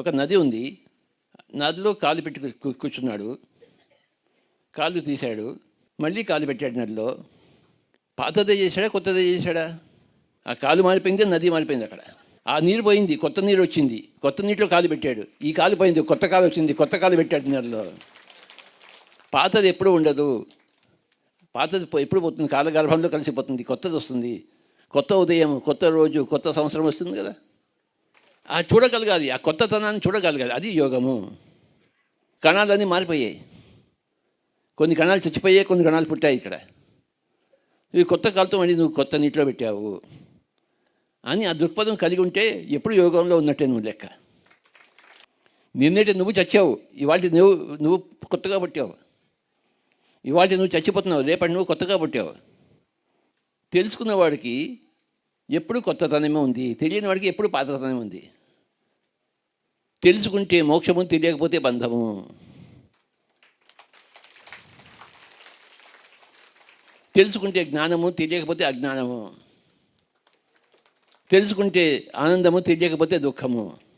ఒక నది ఉంది. నదిలో కాలు పెట్టి కూర్చున్నాడు. కాళ్ళు తీశాడు. మళ్ళీ కాలు పెట్టాడు నదిలో. పాతదే చేశాడా కొత్తదే చేశాడా? ఆ కాలు మారిపోయింది నది మారిపోయింది అక్కడ. ఆ నీరు పోయింది కొత్త నీరు వచ్చింది. కొత్త నీటిలో కాలు పెట్టాడు. ఈ కాలు పోయింది కొత్త కాలు వచ్చింది కొత్త కాలు పెట్టాడు నీళ్ళలో పాతది ఎప్పుడు ఉండదు. పాతది ఎప్పుడు పోతుంది? కాలగర్భంలో కలిసిపోతుంది. కొత్తది వస్తుంది. కొత్త ఉదయం కొత్త రోజు కొత్త సంవత్సరం వస్తుంది కదా. ఆ చూడగలగాలి. ఆ కొత్తతనాన్ని చూడగలగాలి. అది యోగము. కణాలన్నీ మారిపోయాయి. కొన్ని కణాలు చచ్చిపోయాయి కొన్ని కణాలు పుట్టాయి ఇక్కడ. ఈ కొత్త కాలతో అండి నువ్వు కొత్త నీటిలో పెట్టావు అని ఆ దృక్పథం కలిగి ఉంటే ఎప్పుడు యోగంలో ఉన్నట్టే నువ్వు లెక్క. నిన్నటి నువ్వు చచ్చావు. ఇవాళ నువ్వు నువ్వు కొత్తగా పుట్టావు. ఇవాళ నువ్వు చచ్చిపోతున్నావు. రేపటి నువ్వు కొత్తగా పుట్టావు. తెలుసుకున్నవాడికి ఎప్పుడు కొత్తతనమే ఉంది. తెలియని వాడికి ఎప్పుడు పాతతనమే ఉంది. తెలుసుకుంటే మోక్షము తెలియకపోతే బంధము. తెలుసుకుంటే జ్ఞానము తెలియకపోతే అజ్ఞానము. తెలుసుకుంటే ఆనందము తెలియకపోతే దుఃఖము.